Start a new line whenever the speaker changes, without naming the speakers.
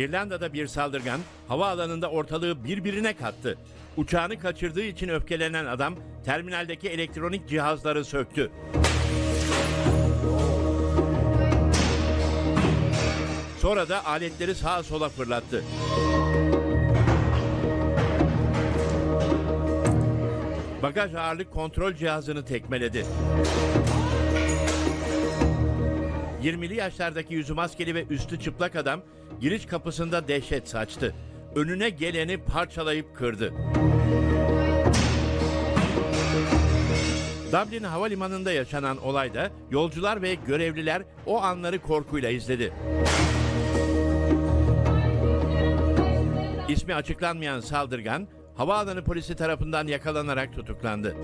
İrlanda'da bir saldırgan havaalanında ortalığı birbirine kattı. Uçağını kaçırdığı için öfkelenen adam terminaldeki elektronik cihazları söktü. Sonra da aletleri sağa sola fırlattı. Bagaj ağırlık kontrol cihazını tekmeledi. 20'li yaşlardaki yüzü maskeli ve üstü çıplak adam giriş kapısında dehşet saçtı. Önüne geleni parçalayıp kırdı. Dublin Havalimanı'nda yaşanan olayda yolcular ve görevliler o anları korkuyla izledi. İsmi açıklanmayan saldırgan havaalanı polisi tarafından yakalanarak tutuklandı.